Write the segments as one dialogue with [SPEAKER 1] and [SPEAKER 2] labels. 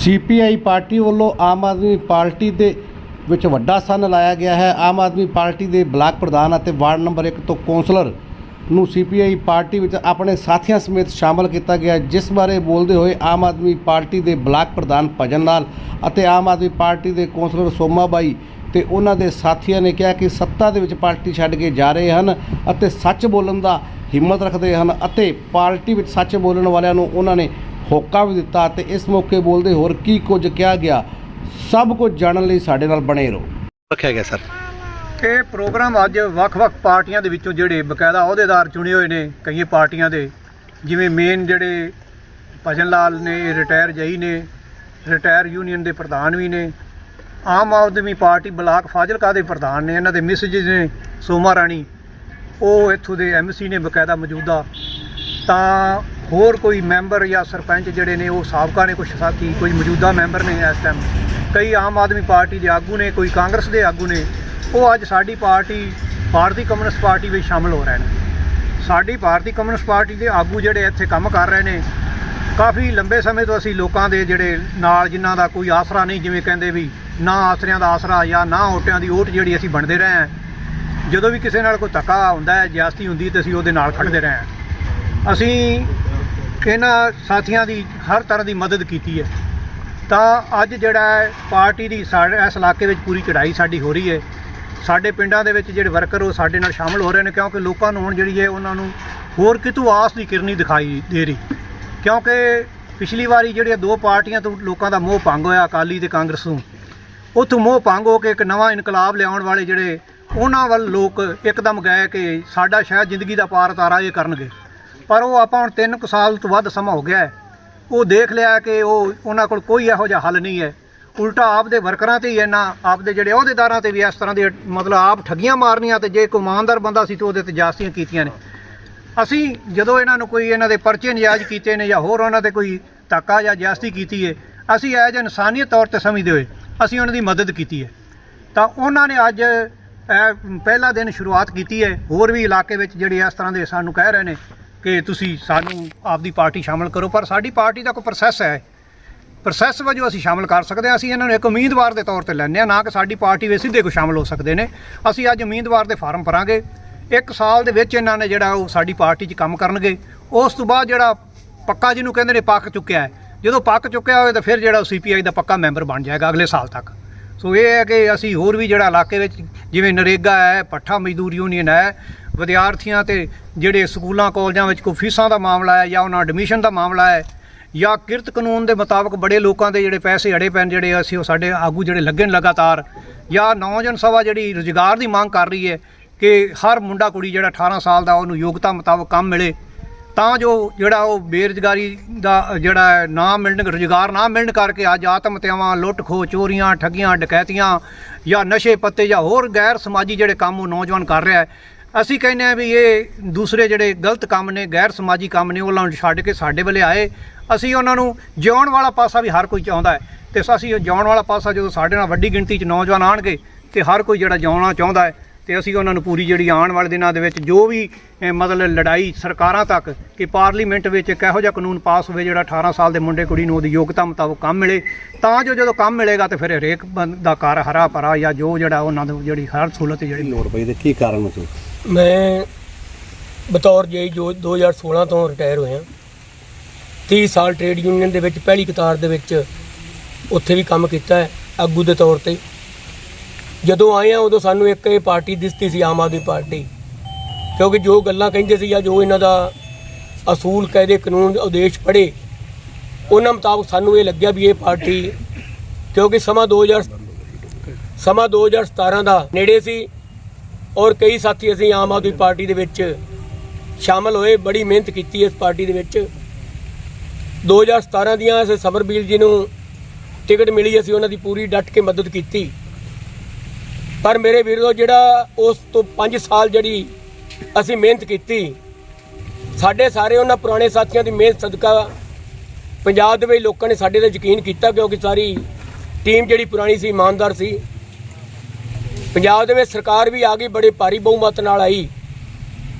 [SPEAKER 1] CPI party ਵੱਲੋਂ ਆਮ Aadmi party ਦੇ ਵਿੱਚ ਵੱਡਾ ਸੰਨ ਲਾਇਆ ਗਿਆ ਹੈ। ਆਮ ਆਦਮੀ ਪਾਰਟੀ ਦੇ ਬਲਾਕ ਪ੍ਰਧਾਨ ਅਤੇ ਵਾਰਡ ਨੰਬਰ 1 ਤੋਂ ਕੌਂਸਲਰ ਨੂੰ ਸੀਪੀਆਈ ਪਾਰਟੀ ਵਿੱਚ ਆਪਣੇ ਸਾਥੀਆਂ ਸਮੇਤ ਸ਼ਾਮਲ ਕੀਤਾ ਗਿਆ, ਜਿਸ ਬਾਰੇ ਬੋਲਦੇ ਹੋਏ ਆਮ ਆਦਮੀ ਪਾਰਟੀ ਦੇ ਬਲਾਕ ਪ੍ਰਧਾਨ ਭਜਨ ਲਾਲ ਅਤੇ ਆਮ ਆਦਮੀ ਪਾਰਟੀ ਦੇ ਕੌਂਸਲਰ ਸੋਮਾ ਬਾਈ ਤੇ ਉਹਨਾਂ ਦੇ ਸਾਥੀਆਂ ਨੇ ਕਿਹਾ ਕਿ ਸੱਤਾ ਦੇ ਵਿੱਚ ਪਾਰਟੀ ਛੱਡ ਕੇ ਜਾ ਰਹੇ ਹਨ ਅਤੇ ਸੱਚ ਬੋਲਣ ਦਾ ਹਿੰਮਤ ਰੱਖਦੇ ਹਨ ਅਤੇ ਪਾਰਟੀ ਵਿੱਚ ਸੱਚ ਬੋਲਣ ਵਾਲਿਆਂ ਨੂੰ ਉਹਨਾਂ ਨੇ ਹੋਕਾ ਵੀ ਦਿੱਤਾ ਤੇ ਇਸ ਮੌਕੇ ਬੋਲਦੇ ਹੋਰ ਕੀ ਕੁਝ ਕਿਹਾ ਗਿਆ। ਸਭ ਕੁਝ ਜਾਣਨ ਲਈ ਸਾਡੇ ਨਾਲ ਬਣੇ ਰਹੋ। ਰੱਖਿਆ ਗਿਆ ਸਰ।
[SPEAKER 2] ਇਹ ਪ੍ਰੋਗਰਾਮ ਅੱਜ ਵੱਖ-ਵੱਖ ਪਾਰਟੀਆਂ ਦੇ ਵਿੱਚੋਂ ਜਿਹੜੇ ਬਕਾਇਦਾ ਅਹੁਦੇਦਾਰ ਚੁਣੇ ਹੋਏ ਨੇ ਕਈ ਪਾਰਟੀਆਂ ਦੇ ਜਿਵੇਂ ਮੇਨ ਜਿਹੜੇ ਭਜਨ ਲਾਲ ਨੇ ਰਿਟਾਇਰ ਜਈ ਨੇ ਰਿਟਾਇਰ ਯੂਨੀਅਨ ਦੇ ਪ੍ਰਧਾਨ ਵੀ ਨੇ ਆਮ ਆਦਮੀ ਪਾਰਟੀ ਬਲਾਕ ਫਾਜ਼ਿਲਕਾ ਦੇ ਪ੍ਰਧਾਨ ਨੇ ਇਹਨਾਂ ਦੇ ਮਿਸਜ ਨੇ ਸੋਮਾ ਰਾਣੀ ਉਹ ਇੱਥੋਂ ਦੇ ਐਮਸੀ ਨੇ ਬਕਾਇਦਾ ਮੌਜੂਦਾ। ਤਾਂ ਹੋਰ ਕੋਈ ਮੈਂਬਰ ਜਾਂ ਸਰਪੰਚ ਜਿਹੜੇ ਨੇ, ਉਹ ਸਾਬਕਾ ਨੇ ਕੁਝ ਸਾਥੀ, ਕੋਈ ਮੌਜੂਦਾ ਮੈਂਬਰ ਨੇ ਇਸ ਟਾਈਮ ਕਈ ਆਮ ਆਦਮੀ ਪਾਰਟੀ ਦੇ ਆਗੂ ਨੇ, ਕੋਈ ਕਾਂਗਰਸ ਦੇ ਆਗੂ ਨੇ, ਉਹ ਅੱਜ ਸਾਡੀ ਪਾਰਟੀ, ਭਾਰਤੀ ਕਮਿਊਨਿਸਟ ਪਾਰਟੀ ਵਿੱਚ ਸ਼ਾਮਲ ਹੋ ਰਹੇ ਨੇ। ਸਾਡੀ ਭਾਰਤੀ ਕਮਿਊਨਿਸਟ ਪਾਰਟੀ ਦੇ ਆਗੂ ਜਿਹੜੇ ਇੱਥੇ ਕੰਮ ਕਰ ਰਹੇ ਨੇ, ਕਾਫੀ ਲੰਬੇ ਸਮੇਂ ਤੋਂ ਅਸੀਂ ਲੋਕਾਂ ਦੇ ਜਿਹੜੇ ਨਾਲ ਜਿਨ੍ਹਾਂ ਦਾ ਕੋਈ ਆਸਰਾ ਨਹੀਂ, ਜਿਵੇਂ ਕਹਿੰਦੇ ਵੀ ਨਾ ਆਸਰਿਆਂ ਦਾ ਆਸਰਾ ਜਾਂ ਨਾ ਓਟਿਆਂ ਦੀ ਓਟ ਜਿਹੜੀ ਅਸੀਂ ਬਣਦੇ ਰਹੇ ਹਾਂ। ਜਦੋਂ ਵੀ ਕਿਸੇ ਨਾਲ ਕੋਈ ਧੱਕਾ ਹੁੰਦਾ ਹੈ, ਜਿਆਸਤੀ ਹੁੰਦੀ ਤੇ ਅਸੀਂ ਉਹਦੇ ਨਾਲ ਖੜਦੇ ਰਹੇ ਹਾਂ। ਅਸੀਂ ਇਹਨਾਂ ਸਾਥੀਆਂ ਦੀ ਹਰ ਤਰ੍ਹਾਂ ਦੀ ਮਦਦ ਕੀਤੀ ਹੈ। ਤਾਂ ਅੱਜ ਜਿਹੜਾ ਹੈ, ਪਾਰਟੀ ਦੀ ਸਾਡੇ, ਇਸ ਇਲਾਕੇ ਵਿੱਚ ਪੂਰੀ ਚੜ੍ਹਾਈ ਸਾਡੀ ਹੋ ਰਹੀ ਹੈ। ਸਾਡੇ ਪਿੰਡਾਂ ਦੇ ਵਿੱਚ ਜਿਹੜੇ ਵਰਕਰ ਉਹ ਸਾਡੇ ਨਾਲ ਸ਼ਾਮਲ ਹੋ ਰਹੇ ਨੇ ਕਿਉਂਕਿ ਲੋਕਾਂ ਨੂੰ ਹੁਣ ਜਿਹੜੀ ਹੈ ਉਹਨਾਂ ਨੂੰ ਹੋਰ ਕਿਤੋਂ ਆਸ ਦੀ ਕਿਰਨੀ ਦਿਖਾਈ ਦੇ ਰਹੀ। ਕਿਉਂਕਿ ਪਿਛਲੀ ਵਾਰੀ ਜਿਹੜੀਆਂ ਦੋ ਪਾਰਟੀਆਂ ਤੋਂ ਲੋਕਾਂ ਦਾ ਮੋਹ ਭੰਗ ਹੋਇਆ, ਅਕਾਲੀ ਤੇ ਕਾਂਗਰਸ ਨੂੰ ਉੱਥੋਂ ਮੋਹ ਭੰਗ ਹੋ ਕੇ ਇੱਕ ਨਵਾਂ ਇਨਕਲਾਬ ਲਿਆਉਣ ਵਾਲੇ ਜਿਹੜੇ ਉਹਨਾਂ ਵੱਲ ਲੋਕ ਇੱਕਦਮ ਗਏ ਕਿ ਸਾਡਾ ਸ਼ਾਇਦ ਜ਼ਿੰਦਗੀ ਦਾ ਪਾਰ ਤਾਰਾ ਇਹ ਕਰਨਗੇ। ਪਰ ਉਹ ਆਪਾਂ ਹੁਣ 3 ਕੁ ਸਾਲ ਤੋਂ ਵੱਧ ਸਮਾਂ ਹੋ ਗਿਆ ਹੈ। ਉਹ ਦੇਖ ਲਿਆ ਕਿ ਉਹ ਉਹਨਾਂ ਕੋਲ ਕੋਈ ਇਹੋ ਜਿਹਾ ਹੱਲ ਨਹੀਂ ਹੈ। ਉਲਟਾ ਆਪਦੇ ਵਰਕਰਾਂ ਤੇ ਹੀ ਇਹਨਾਂ ਆਪਦੇ ਜਿਹੜੇ ਅਹੁਦੇਦਾਰਾਂ ਤੇ ਵੀ ਇਸ ਤਰ੍ਹਾਂ ਦੇ ਮਤਲਬ ਆਪ ਠੱਗੀਆਂ ਮਾਰਨੀਆਂ ਤੇ ਜੇ ਕੋਈ ਇਮਾਨਦਾਰ ਬੰਦਾ ਸੀ ਤੇ ਉਹਦੇ ਤੇ ਜਾਸਤੀਆਂ ਕੀਤੀਆਂ ਨੇ। ਅਸੀਂ ਜਦੋਂ ਇਹਨਾਂ ਨੂੰ ਕੋਈ ਇਹਨਾਂ ਦੇ ਪਰਚੇ ਨਿਆਜ਼ ਕੀਤੇ ਨੇ ਜਾਂ ਹੋਰ ਉਹਨਾਂ ਤੇ ਕੋਈ ਧੱਕਾ ਜਾਂ ਜਾਸਤੀ ਕੀਤੀ ਹੈ, ਅਸੀਂ ਐਜ ਇਨਸਾਨੀਅਤ ਤੌਰ ਤੇ ਸਮਝਦੇ ਹੋਏ ਅਸੀਂ ਉਹਨਾਂ ਦੀ ਮਦਦ ਕੀਤੀ ਹੈ। ਤਾਂ ਉਹਨਾਂ ਨੇ ਅੱਜ ਇਹ ਪਹਿਲਾ ਦਿਨ ਸ਼ੁਰੂਆਤ ਕੀਤੀ ਹੈ। ਹੋਰ ਵੀ ਇਲਾਕੇ ਵਿੱਚ ਜਿਹੜੇ ਇਸ ਤਰ੍ਹਾਂ ਦੇ ਸਾਨੂੰ ਕਹਿ ਰਹੇ ਨੇ ਕਿ ਤੁਸੀਂ ਸਾਨੂੰ ਆਪਦੀ ਪਾਰਟੀ ਸ਼ਾਮਲ ਕਰੋ, ਪਰ ਸਾਡੀ ਪਾਰਟੀ ਦਾ ਕੋਈ ਪ੍ਰੋਸੈਸ ਹੈ। ਪ੍ਰੋਸੈਸ ਵਜੋਂ ਅਸੀਂ ਸ਼ਾਮਲ ਕਰ ਸਕਦੇ ਹਾਂ, ਅਸੀਂ ਇਹਨਾਂ ਨੂੰ ਇੱਕ ਉਮੀਦਵਾਰ ਦੇ ਤੌਰ ਤੇ ਲੈਂਦੇ ਹਾਂ, ਨਾ ਕਿ ਸਾਡੀ ਪਾਰਟੀ ਵਿੱਚ ਸਿੱਧੇ ਕੋ ਸ਼ਾਮਲ ਹੋ ਸਕਦੇ ਨੇ। ਅਸੀਂ ਅੱਜ ਉਮੀਦਵਾਰ ਦੇ ਫਾਰਮ ਭਰਾਂਗੇ। ਇੱਕ ਸਾਲ ਦੇ ਵਿੱਚ ਇਹਨਾਂ ਨੇ ਜਿਹੜਾ ਉਹ ਸਾਡੀ ਪਾਰਟੀ 'ਚ ਕੰਮ ਕਰਨਗੇ। ਉਸ ਤੋਂ ਬਾਅਦ ਜਿਹੜਾ ਪੱਕਾ ਜਿਹਨੂੰ ਕਹਿੰਦੇ ਨੇ ਪੱਕ ਚੁੱਕਿਆ ਹੈ। ਜਦੋਂ ਪੱਕ ਚੁੱਕਿਆ ਹੋਵੇ ਤਾਂ ਫਿਰ ਜਿਹੜਾ ਸੀਪੀਆਈ ਦਾ ਪੱਕਾ ਮੈਂਬਰ ਬਣ ਜਾਏਗਾ ਅਗਲੇ ਸਾਲ ਤੱਕ। ਸੋ ਇਹ ਹੈ ਕਿ ਅਸੀਂ ਹੋਰ ਵੀ ਜਿਹੜਾ ਇਲਾਕੇ ਵਿੱਚ ਜਿਵੇਂ ਨਰੇਗਾ ਹੈ ਪੱਠਾ ਮਜ਼ਦੂਰ ਯੂਨੀਅਨ ਹੈ ਵਿਦਿਆਰਥੀਆਂ ਤੇ ਜਿਹੜੇ ਸਕੂਲਾਂ, ਕਾਲਜਾਂ ਵਿੱਚ ਕੋਈ ਫੀਸਾਂ ਦਾ ਮਾਮਲਾ ਹੈ ਜਾਂ ਉਹਨਾਂ ਐਡਮਿਸ਼ਨ ਦਾ ਮਾਮਲਾ ਹੈ ਜਾਂ ਕਿਰਤ ਕਾਨੂੰਨ ਦੇ ਮੁਤਾਬਕ ਬੜੇ ਲੋਕਾਂ ਦੇ ਜਿਹੜੇ ਪੈਸੇ ਅੜੇ ਪੈਣ ਜਿਹੜੇ ਅਸੀਂ ਉਹ ਸਾਡੇ ਆਗੂ ਜਿਹੜੇ ਲੱਗੇ ਨੇ ਲਗਾਤਾਰ ਜਾਂ ਨੌਜਵਾਨ ਸਭਾ ਜਿਹੜੀ ਰੁਜ਼ਗਾਰ ਦੀ ਮੰਗ ਕਰ ਰਹੀ ਹੈ ਕਿ ਹਰ ਮੁੰਡਾ ਕੁੜੀ ਜਿਹੜਾ 18 ਸਾਲ ਦਾ ਉਹਨੂੰ ਯੋਗਤਾ ਮੁਤਾਬਕ ਕੰਮ ਮਿਲੇ, ਤਾਂ ਜੋ ਜਿਹੜਾ ਉਹ ਬੇਰੁਜ਼ਗਾਰੀ ਦਾ ਜਿਹੜਾ ਹੈ ਨਾ ਮਿਲਣ, ਰੁਜ਼ਗਾਰ ਨਾ ਮਿਲਣ ਕਰਕੇ ਅੱਜ ਆਤਮ ਹੱਤਿਆਵਾਂ ਲੁੱਟ ਖੋਹ ਚੋਰੀਆਂ, ਠੱਗੀਆਂ, ਡਕੈਤੀਆਂ ਜਾਂ ਨਸ਼ੇ ਪੱਤੇ ਜਾਂ ਹੋਰ ਗੈਰ ਸਮਾਜੀ ਜਿਹੜੇ ਕੰਮ ਉਹ ਨੌਜਵਾਨ ਕਰ ਰਿਹਾ ਹੈ ਅਸੀਂ ਕਹਿੰਦੇ ਆ ਵੀ ਇਹ ਦੂਸਰੇ ਜਿਹੜੇ ਗਲਤ ਕੰਮ ਨੇ, ਗੈਰ ਸਮਾਜੀ ਕੰਮ ਨੇ ਉਹਨਾਂ ਨੂੰ ਛੱਡ ਕੇ ਸਾਡੇ ਵੱਲੇ ਆਏ। ਅਸੀਂ ਉਹਨਾਂ ਨੂੰ ਜਿਉਣ ਵਾਲਾ ਪਾਸਾ ਵੀ ਹਰ ਕੋਈ ਚਾਹੁੰਦਾ ਹੈ। ਤੇ ਅਸੀਂ ਉਹ ਜਿਉਣ ਵਾਲਾ ਪਾਸਾ ਜਦੋਂ ਸਾਡੇ ਨਾਲ ਵੱਡੀ ਗਿਣਤੀ 'ਚ ਨੌਜਵਾਨ ਆਣਗੇ ਤੇ ਹਰ ਕੋਈ ਜਿਹੜਾ ਜਿਉਣਾ ਚਾਹੁੰਦਾ ਹੈ, ਤੇ ਅਸੀਂ ਉਹਨਾਂ ਨੂੰ ਪੂਰੀ ਜਿਹੜੀ ਆਉਣ ਵਾਲੇ ਦਿਨਾਂ ਦੇ ਵਿੱਚ ਜੋ ਵੀ ਮਤਲਬ ਲੜਾਈ ਸਰਕਾਰਾਂ ਤੱਕ ਕਿ ਪਾਰਲੀਮੈਂਟ ਵਿੱਚ ਇੱਕ ਇਹੋ ਜਿਹਾ ਕਾਨੂੰਨ ਪਾਸ ਹੋਵੇ ਜਿਹੜਾ 18 ਸਾਲ ਦੇ ਮੁੰਡੇ ਕੁੜੀ ਨੂੰ ਉਹਦੀ ਯੋਗਤਾ ਮੁਤਾਬਕ ਕੰਮ ਮਿਲੇ, ਤਾਂ ਜੋ ਜਦੋਂ ਕੰਮ ਮਿਲੇਗਾ ਤੇ ਫਿਰ ਹਰੇਕ ਬੰਦ ਦਾ ਘਰ ਹਰਾ ਭਰਾ ਜਾਂ ਜੋ ਜਿਹੜਾ ਉਹਨਾਂ ਨੂੰ ਜਿਹੜੀ ਹਰ ਸਹੂਲਤ ਜਿਹੜੀ
[SPEAKER 1] ਲੋੜ ਪਈ ਤੇ ਕੀ ਕਾਰਨ ਸੀ?
[SPEAKER 3] ਮੈਂ ਬਤੌਰ ਜੇਈ ਜੋ 2016 ਤੋਂ ਰਿਟਾਇਰ ਹੋਇਆ। 30 ਸਾਲ ਟ੍ਰੇਡ ਯੂਨੀਅਨ ਦੇ ਵਿੱਚ, ਪਹਿਲੀ ਕਤਾਰ ਦੇ ਵਿੱਚ ਉੱਥੇ ਵੀ ਕੰਮ ਕੀਤਾ ਹੈ, ਆਗੂ ਦੇ ਤੌਰ ਤੇ। ਜਦੋਂ ਆਏ ਆ ਉਦੋਂ ਸਾਨੂੰ ਇੱਕ ਇਹ ਪਾਰਟੀ ਦਿਸਦੀ ਸੀ, ਆਮ ਆਦਮੀ ਪਾਰਟੀ। ਕਿਉਂਕਿ ਜੋ ਗੱਲਾਂ ਕਹਿੰਦੇ ਸੀ ਜਾਂ ਜੋ ਇਹਨਾਂ ਦਾ ਅਸੂਲ, ਕਾਇਦੇ, ਕਾਨੂੰਨ, ਉਦੇਸ਼ ਪੜੇ ਉਹਨਾਂ ਮੁਤਾਬਕ ਸਾਨੂੰ ਇਹ ਲੱਗਿਆ ਵੀ ਇਹ ਪਾਰਟੀ, ਕਿਉਂਕਿ ਸਮਾਂ 2000 ਸਮਾਂ 2017 ਦਾ ਨੇੜੇ ਸੀ। ਔਰ ਕਈ ਸਾਥੀ ਅਸੀਂ ਆਮ ਆਦਮੀ ਪਾਰਟੀ ਦੇ ਵਿੱਚ ਸ਼ਾਮਲ ਹੋਏ, ਬੜੀ ਮਿਹਨਤ ਕੀਤੀ ਇਸ ਪਾਰਟੀ ਦੇ ਵਿੱਚ। 2017 ਦੀਆਂ ਇਸ ਸਮਰਬੀਲ ਜੀ ਨੂੰ ਟਿਕਟ ਮਿਲੀ, ਅਸੀਂ ਉਹਨਾਂ ਦੀ ਪੂਰੀ ਡਟ ਕੇ ਮਦਦ ਕੀਤੀ। ਪਰ ਮੇਰੇ ਵੀਰੋ, ਜਿਹੜਾ ਉਸ ਤੋਂ 5 ਸਾਲ ਜਿਹੜੀ ਅਸੀਂ ਮਿਹਨਤ ਕੀਤੀ, ਸਾਡੇ ਸਾਰੇ ਉਹਨਾਂ ਪੁਰਾਣੇ ਸਾਥੀਆਂ ਦੀ ਮਿਹਨਤ ਸਦਕਾ ਪੰਜਾਬ ਦੇ ਵਿੱਚ ਲੋਕਾਂ ਨੇ ਸਾਡੇ ਤੇ ਯਕੀਨ ਕੀਤਾ, ਕਿਉਂਕਿ ਸਾਰੀ ਟੀਮ ਜਿਹੜੀ ਪੁਰਾਣੀ ਸੀ, ਇਮਾਨਦਾਰ ਸੀ। ਪੰਜਾਬ ਦੇ ਵਿੱਚ ਸਰਕਾਰ ਵੀ ਆ ਗਈ, ਬੜੇ ਭਾਰੀ ਬਹੁਮਤ ਨਾਲ ਆਈ।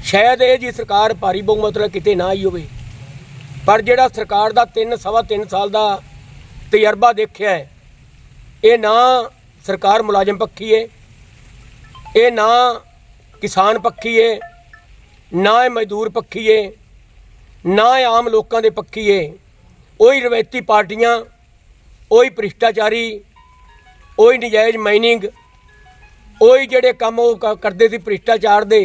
[SPEAKER 3] ਸ਼ਾਇਦ ਇਹ ਜੀ ਸਰਕਾਰ ਭਾਰੀ ਬਹੁਮਤ ਨਾਲ ਕਿਤੇ ਨਾ ਆਈ ਹੋਵੇ। ਪਰ ਜਿਹੜਾ ਸਰਕਾਰ ਦਾ 3 ਸਵਾ 3 ਸਾਲ ਦਾ ਤਜਰਬਾ ਦੇਖਿਆ ਹੈ, ਇਹ ਨਾ ਸਰਕਾਰ ਮੁਲਾਜ਼ਮ ਪੱਖੀ ਹੈ ਇਹ ਨਾ ਕਿਸਾਨ ਪੱਖੀ ਹੈ ਨਾ ਇਹ ਮਜ਼ਦੂਰ ਪੱਖੀ ਹੈ ਨਾ ਇਹ ਆਮ ਲੋਕਾਂ ਦੇ ਪੱਖੀ ਹੈ ਉਹੀ ਰਵਾਇਤੀ ਪਾਰਟੀਆਂ, ਉਹੀ ਭ੍ਰਿਸ਼ਟਾਚਾਰੀ, ਉਹੀ ਨਜਾਇਜ਼ ਮਾਈਨਿੰਗ ਉਹੀ ਜਿਹੜੇ ਕੰਮ ਉਹ ਕਰਦੇ ਸੀ ਭ੍ਰਿਸ਼ਟਾਚਾਰ ਦੇ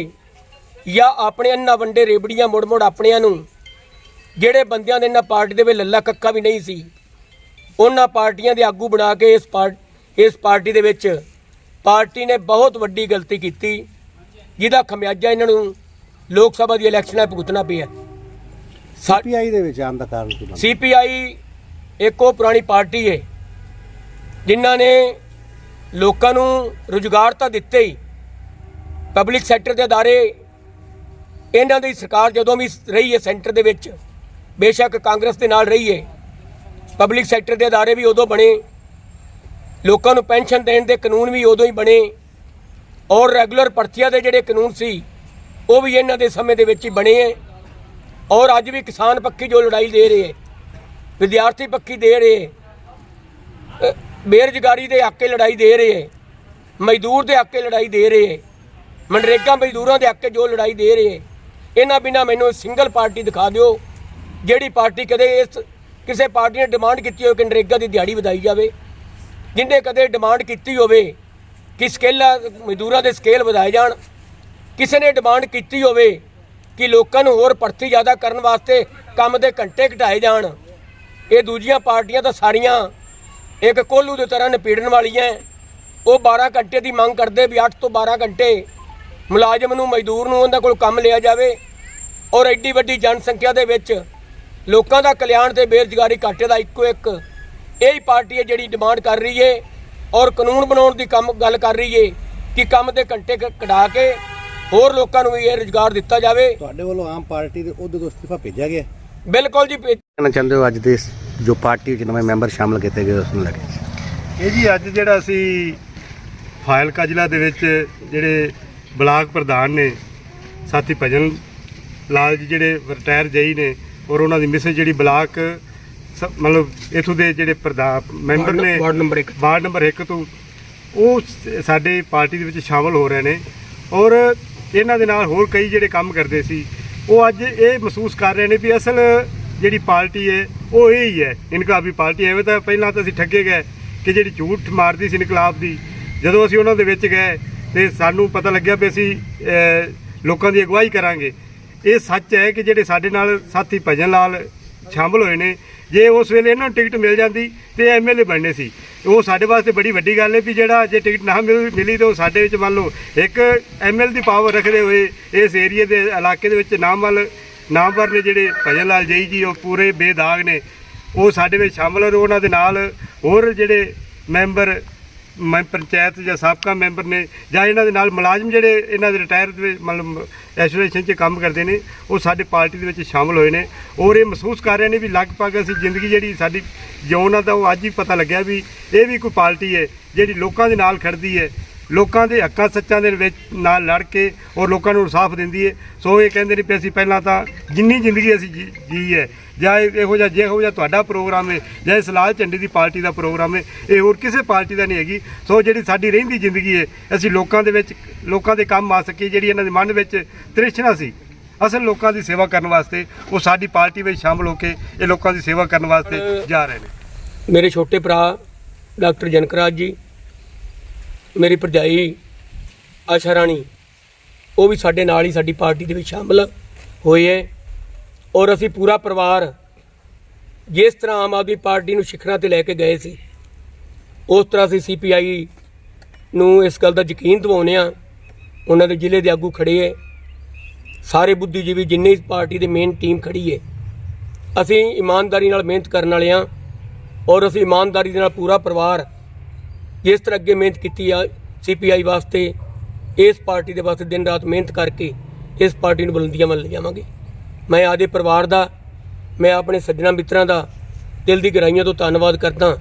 [SPEAKER 3] ਜਾਂ ਆਪਣੇ ਅੰਨਾ ਵੰਡੇ ਰੇਬੜੀਆਂ ਮੁੜ ਮੁੜ ਆਪਣਿਆਂ ਨੂੰ ਜਿਹੜੇ ਬੰਦਿਆਂ ਦੇ ਇਹਨਾਂ ਪਾਰਟੀ ਦੇ ਵਿੱਚ ਲੱਲਾ ਕੱਕਾ ਵੀ ਨਹੀਂ ਸੀ ਉਹਨਾਂ ਪਾਰਟੀਆਂ ਦੇ ਆਗੂ ਬਣਾ ਕੇ ਇਸ ਪਾਰਟ ਇਸ ਪਾਰਟੀ ਦੇ ਵਿੱਚ ਪਾਰਟੀ ਨੇ ਬਹੁਤ ਵੱਡੀ ਗਲਤੀ ਕੀਤੀ ਜਿਹਦਾ ਖਮਿਆਜਾ ਇਹਨਾਂ ਨੂੰ ਲੋਕ ਸਭਾ ਦੀ ਇਲੈਕਸ਼ਨਾਂ ਭੁਗਤਣਾ ਪਿਆ।
[SPEAKER 1] ਸੀਪੀਆਈ ਦੇ ਵਿੱਚ ਆਉਣ ਦਾ ਕਾਰਨ ਕੀ
[SPEAKER 3] ਸੀਪੀਆਈ ਇੱਕ ਪੁਰਾਣੀ ਪਾਰਟੀ ਹੈ ਜਿਨ੍ਹਾਂ ਨੇ ਲੋਕਾਂ ਨੂੰ ਰੁਜ਼ਗਾਰ ਤਾਂ ਦਿੱਤੇ ਹੀ। ਪਬਲਿਕ ਸੈਕਟਰ ਦੇ ਅਦਾਰੇ, ਇਹਨਾਂ ਦੀ ਸਰਕਾਰ ਜਦੋਂ ਵੀ ਰਹੀ ਹੈ ਸੈਂਟਰ ਦੇ ਵਿੱਚ, ਬੇਸ਼ੱਕ ਕਾਂਗਰਸ ਦੇ ਨਾਲ ਰਹੀ ਹੈ ਪਬਲਿਕ ਸੈਕਟਰ ਦੇ ਅਦਾਰੇ ਵੀ ਉਦੋਂ ਬਣੇ। ਲੋਕਾਂ ਨੂੰ ਪੈਨਸ਼ਨ ਦੇਣ ਦੇ ਕਾਨੂੰਨ ਵੀ ਉਦੋਂ ਹੀ ਬਣੇ। ਔਰ ਰੈਗੂਲਰ ਭਰਤੀਆਂ ਦੇ ਜਿਹੜੇ ਕਾਨੂੰਨ ਸੀ, ਉਹ ਵੀ ਇਹਨਾਂ ਦੇ ਸਮੇਂ ਦੇ ਵਿੱਚ ਹੀ ਬਣੇ ਹੈ। ਔਰ ਅੱਜ ਵੀ ਕਿਸਾਨ ਪੱਖੀ ਜੋ ਲੜਾਈ ਦੇ ਰਹੇ ਵਿਦਿਆਰਥੀ ਪੱਖੀ ਦੇ ਰਹੇ ਬੇਰੁਜ਼ਗਾਰੀ ਦੇ ਹੱਕੇ ਲੜਾਈ ਦੇ ਰਹੇ ਹੈ। ਮਜ਼ਦੂਰ ਦੇ ਹੱਕੇ ਲੜਾਈ ਦੇ ਰਹੇ ਹੈ। ਮਨਰੇਗਾ ਮਜ਼ਦੂਰਾਂ ਦੇ ਹੱਕੇ ਜੋ ਲੜਾਈ ਦੇ ਰਹੇ ਹੈ। ਇਹਨਾਂ ਬਿਨਾ ਮੈਨੂੰ ਸਿੰਗਲ ਪਾਰਟੀ ਦਿਖਾ ਦਿਓ, ਜਿਹੜੀ ਪਾਰਟੀ ਕਦੇ ਇਸ ਕਿਸੇ ਪਾਰਟੀ ਨੇ ਡਿਮਾਂਡ ਕੀਤੀ ਹੋਵੇ ਕਿ ਨਰੇਗਾ ਦੀ ਦਿਹਾੜੀ ਵਧਾਈ ਜਾਵੇ। ਜਿੰਨੇ ਕਦੇ ਡਿਮਾਂਡ ਕੀਤੀ ਹੋਵੇ ਕਿ ਸਕੇਲਾਂ ਮਜ਼ਦੂਰਾਂ ਦੇ ਸਕੇਲ ਵਧਾਏ ਜਾਣ। ਕਿਸੇ ਨੇ ਡਿਮਾਂਡ ਕੀਤੀ ਹੋਵੇ ਕਿ ਲੋਕਾਂ ਨੂੰ ਹੋਰ ਭਰਤੀ ਜ਼ਿਆਦਾ ਕਰਨ ਵਾਸਤੇ ਕੰਮ ਦੇ ਘੰਟੇ ਘਟਾਏ ਜਾਣ। ਇਹ ਦੂਜੀਆਂ ਪਾਰਟੀਆਂ ਤਾਂ ਸਾਰੀਆਂ ਇੱਕ ਕੋਲੂ ਦੀ ਤਰ੍ਹਾਂ ਨਿਪੀੜਨ ਵਾਲੀਆਂ ਉਹ 12 ਘੰਟੇ ਦੀ ਮੰਗ ਕਰਦੇ ਵੀ 8 ਤੋਂ 12 ਘੰਟੇ ਮੁਲਾਜ਼ਮ ਨੂੰ ਮਜ਼ਦੂਰ ਨੂੰ ਉਹਨਾਂ ਕੋਲ ਕੰਮ ਲਿਆ ਜਾਵੇ। ਔਰ ਐਡੀ ਵੱਡੀ ਜਨਸੰਖਿਆ ਦੇ ਵਿੱਚ ਲੋਕਾਂ ਦਾ ਕਲਿਆਣ ਤੇ ਬੇਰੁਜ਼ਗਾਰੀ ਘਾਟੇ ਦਾ ਇੱਕੋ ਇੱਕ। ਇਹੀ ਪਾਰਟੀ ਹੈ ਜਿਹੜੀ ਡਿਮਾਂਡ ਕਰ ਰਹੀ ਹੈ ਔਰ ਕਾਨੂੰਨ ਬਣਾਉਣ ਦੀ ਕੰਮ ਗੱਲ ਕਰ ਰਹੀ ਹੈ ਕਿ ਕੰਮ ਦੇ ਘੰਟੇ ਕਢਾ ਕੇ ਹੋਰ ਲੋਕਾਂ ਨੂੰ ਵੀ ਇਹ ਰੁਜ਼ਗਾਰ ਦਿੱਤਾ ਜਾਵੇ।
[SPEAKER 1] ਤੁਹਾਡੇ ਵੱਲੋਂ ਆਮ ਪਾਰਟੀ ਦੇ ਅਹੁਦੇ ਤੋਂ ਅਸਤੀਫਾ ਭੇਜਿਆ ਗਿਆ।
[SPEAKER 3] ਬਿਲਕੁਲ ਜੀ ਭੇ-
[SPEAKER 1] ਕਹਿਣਾ ਚਾਹੁੰਦੇ ਹੋ ਅੱਜ ਦੇ ਇਸ ਜੋ ਪਾਰਟੀ ਵਿੱਚ ਨਵੇਂ ਮੈਂਬਰ ਸ਼ਾਮਲ ਕੀਤੇ ਗਏ ਉਸ ਨੂੰ ਲੈ ਕੇ।
[SPEAKER 4] ਇਹ ਜੀ ਅੱਜ ਜਿਹੜਾ ਅਸੀਂ ਫਾਇਲਕਾ ਜ਼ਿਲ੍ਹਾ ਦੇ ਵਿੱਚ ਜਿਹੜੇ ਬਲਾਕ ਪ੍ਰਧਾਨ ਨੇ ਸਾਥੀ ਭਜਨ ਲਾਲ ਜੀ ਜਿਹੜੇ ਰਿਟਾਇਰ ਜਈ ਨੇ ਔਰ ਉਹਨਾਂ ਦੀ ਮਿਸਿਸ ਜਿਹੜੀ ਬਲਾਕ ਸ- ਮਤਲਬ ਇਥੋਂ ਦੇ ਜਿਹੜੇ ਪ੍ਰਧਾਨ ਮੈਂਬਰ ਨੇ
[SPEAKER 3] ਵਾਰਡ ਨੰਬਰ 1
[SPEAKER 4] ਵਾਰਡ ਨੰਬਰ 1 ਤੋਂ ਉਹ ਸ- ਸਾਡੇ ਪਾਰਟੀ ਦੇ ਵਿੱਚ ਸ਼ਾਮਲ ਹੋ ਰਹੇ ਨੇ ਔਰ ਇਹਨਾਂ ਦੇ ਨਾਲ ਹੋਰ ਕਈ ਜਿਹੜੇ ਕੰਮ ਕਰਦੇ ਸੀ ਉਹ ਅੱਜ ਇਹ ਮਹਿਸੂਸ ਕਰ ਰਹੇ ਨੇ ਵੀ ਅਸਲ ਜਿਹੜੀ ਪਾਰਟੀ ਹੈ, ਉਹ ਇਹ ਹੀ ਹੈ। ਇਨਕਲਾਬੀ ਪਾਰਟੀ ਐਵੇਂ ਤਾਂ ਪਹਿਲਾਂ ਤਾਂ ਅਸੀਂ ਠੱਗੇ ਗਏ ਕਿ ਜਿਹੜੀ ਝੂਠ ਮਾਰਦੀ ਸੀ ਇਨਕਲਾਬ ਦੀ, ਜਦੋਂ ਅਸੀਂ ਉਹਨਾਂ ਦੇ ਵਿੱਚ ਗਏ ਤੇ ਸਾਨੂੰ ਪਤਾ ਲੱਗਿਆ ਵੀ ਅਸੀਂ ਲੋਕਾਂ ਦੀ ਅਗਵਾਈ ਕਰਾਂਗੇ। ਇਹ ਸੱਚ ਹੈ ਕਿ ਜਿਹੜੇ ਸਾਡੇ ਨਾਲ ਸਾਥੀ ਭਜਨ ਲਾਲ ਸ਼ਾਮਲ ਹੋਏ ਨੇ, ਜੇ ਉਸ ਵੇਲੇ ਇਹਨਾਂ ਨੂੰ ਟਿਕਟ ਮਿਲ ਜਾਂਦੀ ਤੇ ਐਮਐਲਏ ਬਣਨੇ ਸੀ। ਉਹ ਸਾਡੇ ਵਾਸਤੇ ਬੜੀ ਵੱਡੀ ਗੱਲ ਹੈ ਵੀ ਜਿਹੜਾ ਜੇ ਟਿਕਟ ਨਾ ਮਿਲ, ਮਿਲੀ ਤਾਂ ਉਹ ਸਾਡੇ ਵਿੱਚ ਮੰਨ ਲਓ ਇੱਕ ਐਮਐਲ ਦੀ ਪਾਵਰ ਰੱਖਦੇ ਹੋਏ ਇਸ ਏਰੀਏ ਦੇ ਇਲਾਕੇ ਦੇ ਵਿੱਚ ਨਾਮਲ ਨਾਮਵਰ ਨੇ ਜਿਹੜੇ ਭਜਨ ਲਾਲ ਜਈ ਜੀ, ਉਹ ਪੂਰੇ ਬੇਦਾਗ ਨੇ। ਉਹ ਸਾਡੇ ਵਿੱਚ ਸ਼ਾਮਲ ਹੋ ਉਹਨਾਂ ਦੇ ਨਾਲ ਹੋਰ ਜਿਹੜੇ ਮੈਂਬਰ, ਮੈਂ ਪੰਚਾਇਤ ਜਾਂ ਸਾਬਕਾ ਮੈਂਬਰ ਨੇ ਜਾਂ ਇਹਨਾਂ ਦੇ ਨਾਲ ਮੁਲਾਜ਼ਮ ਜਿਹੜੇ ਇਹਨਾਂ ਦੇ ਰਿਟਾਇਰ ਦੇ ਮਤਲਬ ਐਸੋਸੀਏਸ਼ਨ 'ਚ ਕੰਮ ਕਰਦੇ ਨੇ, ਉਹ ਸਾਡੇ ਪਾਰਟੀ ਦੇ ਵਿੱਚ ਸ਼ਾਮਲ ਹੋਏ ਨੇ। ਔਰ ਇਹ ਮਹਿਸੂਸ ਕਰ ਰਹੇ ਨੇ ਵੀ ਲਗਭਗ ਅਸੀਂ ਜ਼ਿੰਦਗੀ ਜਿਹੜੀ ਸਾਡੀ ਜਿਉਣਾ ਦਾ ਤਾਂ ਉਹ ਅੱਜ ਹੀ ਪਤਾ ਲੱਗਿਆ ਵੀ ਇਹ ਵੀ ਕੋਈ ਪਾਰਟੀ ਹੈ ਜਿਹੜੀ ਲੋਕਾਂ ਦੇ ਨਾਲ ਖੜਦੀ ਹੈ। ਲੋਕਾਂ ਦੇ ਹੱਕਾਂ ਸੱਚਾਂ ਦੇ ਵਿੱਚ ਨਾਲ ਲੜ ਕੇ ਔਰ ਲੋਕਾਂ ਨੂੰ ਇਨਸਾਫ ਦਿੰਦੀ ਹੈ ਸੋ ਇਹ ਕਹਿੰਦੇ ਨੇ ਵੀ ਅਸੀਂ ਪਹਿਲਾਂ ਤਾਂ ਜਿੰਨੀ ਜ਼ਿੰਦਗੀ ਅਸੀਂ ਜੀ ਹੈ ਜਾਂ ਇਹ- ਇਹੋ ਜਿਹਾ ਜਿਹੋ ਜਿਹਾ ਤੁਹਾਡਾ ਪ੍ਰੋਗਰਾਮ ਹੈ ਜਾਂ ਇਸ ਲਾਲ ਝੰਡੇ ਦੀ ਪਾਰਟੀ ਦਾ ਪ੍ਰੋਗਰਾਮ ਹੈ ਇਹ ਹੋਰ ਕਿਸੇ ਪਾਰਟੀ ਦਾ ਨਹੀਂ ਹੈਗੀ। ਸੋ ਜਿਹੜੀ ਸਾਡੀ ਰਹਿੰਦੀ ਜ਼ਿੰਦਗੀ ਹੈ ਅਸੀਂ ਲੋਕਾਂ ਦੇ ਵਿੱਚ ਲੋਕਾਂ ਦੇ ਕੰਮ ਆ ਸਕੀ ਜਿਹੜੀ ਇਹਨਾਂ ਦੇ ਮਨ ਵਿੱਚ ਤ੍ਰਿਸ਼ਨਾ ਸੀ। ਅਸਲ ਲੋਕਾਂ ਦੀ ਸੇਵਾ ਕਰਨ ਵਾਸਤੇ ਉਹ ਸਾਡੀ ਪਾਰਟੀ ਵਿੱਚ ਸ਼ਾਮਲ ਹੋ ਕੇ ਇਹ ਲੋਕਾਂ ਦੀ ਸੇਵਾ ਕਰਨ ਵਾਸਤੇ ਜਾ ਰਹੇ ਨੇ।
[SPEAKER 3] ਮੇਰੇ ਛੋਟੇ ਭਰਾ ਡਾਕਟਰ ਜਨਕਰਾਜ ਜੀ ਮੇਰੀ ਭਰਜਾਈ, ਆਸ਼ਾ ਰਾਣੀ, ਉਹ ਵੀ ਸਾਡੇ ਨਾਲ ਹੀ ਸਾਡੀ ਪਾਰਟੀ ਦੇ ਵਿੱਚ ਸ਼ਾਮਲ ਹੋਏ ਹੈ ਔਰ ਅਸੀਂ ਪੂਰਾ ਪਰਿਵਾਰ ਜਿਸ ਤਰ੍ਹਾਂ ਆਮ ਆਦਮੀ ਪਾਰਟੀ ਨੂੰ ਸਿਖਰਾਂ ਤੇ ਲੈ ਕੇ ਗਏ ਸੀ, ਉਸ ਤਰ੍ਹਾਂ ਅਸੀਂ ਸੀਪੀਆਈ ਨੂੰ ਇਸ ਗੱਲ ਦਾ ਯਕੀਨ ਦਿਵਾਉਂਦੇ ਆ ਉਹਨਾਂ ਦੇ ਜ਼ਿਲ੍ਹੇ ਦੇ ਆਗੂ ਖੜੇ ਹੈ ਸਾਰੇ ਬੁੱਧੀਜੀਵੀ ਜਿੰਨੀ ਇਸ ਪਾਰਟੀ ਦੇ ਮੇਨ ਟੀਮ ਖੜੀ ਹੈ ਅਸੀਂ ਇਮਾਨਦਾਰੀ ਨਾਲ ਮਿਹਨਤ ਕਰਨ ਵਾਲੇ ਹਾਂ ਔਰ ਅਸੀਂ ਇਮਾਨਦਾਰੀ ਦੇ ਨਾਲ ਪੂਰਾ ਪਰਿਵਾਰ ਜਿਸ ਤਰ੍ਹਾਂ ਅੱਗੇ ਮਿਹਨਤ ਕੀਤੀ ਆ ਸੀਪੀਆਈ ਵਾਸਤੇ, ਇਸ ਪਾਰਟੀ ਦੇ ਵਾਸਤੇ ਦਿਨ ਰਾਤ ਮਿਹਨਤ ਕਰਕੇ ਇਸ ਪਾਰਟੀ ਨੂੰ ਬੁਲੰਦੀਆਂ ਵੱਲ ਲਿਜਾਵਾਂਗੇ ਮੈਂ ਆਦੇ ਪਰਿਵਾਰ ਦਾ, ਮੈਂ ਆਪਣੇ ਸੱਜਣਾ ਮਿੱਤਰਾਂ ਦਾ ਦਿਲ ਦੀ ਗਹਿਰਾਈਆਂ ਤੋਂ ਧੰਨਵਾਦ ਕਰਦਾ।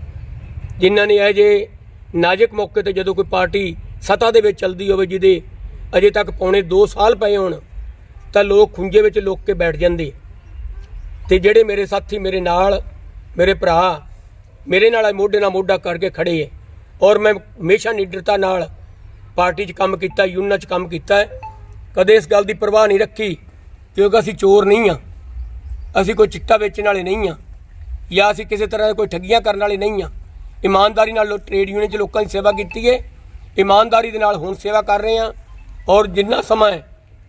[SPEAKER 3] ਜਿਨ੍ਹਾਂ ਨੇ ਇਹ ਜੇ ਨਾਜ਼ੁਕ ਮੌਕੇ ਤੇ ਜਦੋਂ ਕੋਈ ਪਾਰਟੀ ਸੱਤਾ ਦੇ ਵਿੱਚ ਚੱਲਦੀ ਹੋਵੇ ਜਿਹਦੇ ਅਜੇ ਤੱਕ ਪੌਣੇ 2 ਸਾਲ ਪਏ ਹੋਣ, ਤਾਂ ਲੋਕ ਖੁੰਝੇ ਵਿੱਚ ਲੁੱਕ ਕੇ ਬੈਠ ਜਾਂਦੇ। ਤੇ ਜਿਹੜੇ ਮੇਰੇ ਸਾਥੀ ਮੇਰੇ ਨਾਲ, ਮੇਰੇ ਭਰਾ, ਮੇਰੇ ਨਾਲ ਮੋਢੇ ਨਾਲ ਮੋਢਾ ਕਰਕੇ ਖੜੇ ਹੈ ਔਰ ਮੈਂ ਹਮੇਸ਼ਾ ਨਿਡਰਤਾ ਨਾਲ ਪਾਰਟੀ 'ਚ ਕੰਮ ਕੀਤਾ, ਯੂਨੀਅਨ 'ਚ ਕੰਮ ਕੀਤਾ ਹੈ। ਕਦੇ ਇਸ ਗੱਲ ਦੀ ਪਰਵਾਹ ਨਹੀਂ ਰੱਖੀ ਕਿਉਂਕਿ ਅਸੀਂ ਚੋਰ ਨਹੀਂ ਆ ਅਸੀਂ ਕੋਈ ਚਿੱਟਾ ਵੇਚਣ ਵਾਲੇ ਨਹੀਂ ਆ ਜਾਂ ਅਸੀਂ ਕਿਸੇ ਤਰ੍ਹਾਂ ਦੇ ਕੋਈ ਠੱਗੀਆਂ ਕਰਨ ਵਾਲੇ ਨਹੀਂ ਆ ਇਮਾਨਦਾਰੀ ਨਾਲ ਲੋ- ਟ੍ਰੇਡ ਯੂਨੀਅਨ 'ਚ ਲੋਕਾਂ ਦੀ ਸੇਵਾ ਕੀਤੀ ਹੈ ਇਮਾਨਦਾਰੀ ਦੇ ਨਾਲ ਹੁਣ ਸੇਵਾ ਕਰ ਰਹੇ ਆ ਔਰ ਜਿੰਨਾ ਸਮਾਂ ਹੈ,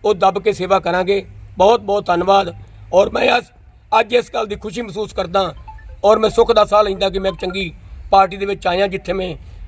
[SPEAKER 3] ਉਹ ਦੱਬ ਕੇ ਸੇਵਾ ਕਰਾਂਗੇ। ਬਹੁਤ ਬਹੁਤ ਧੰਨਵਾਦ ਔਰ ਮੈਂ ਅੱਜ ਅੱਜ ਇਸ ਗੱਲ ਦੀ ਖੁਸ਼ੀ ਮਹਿਸੂਸ ਕਰਦਾ ਔਰ ਮੈਂ ਸੁੱਖ ਦਾ ਸਾਹ ਲੈਂਦਾ ਕਿ ਮੈਂ ਇੱਕ ਚੰਗੀ ਪਾਰਟੀ ਦੇ ਵਿੱਚ ਆਇਆ ਜਿੱਥੇ ਮੈਂ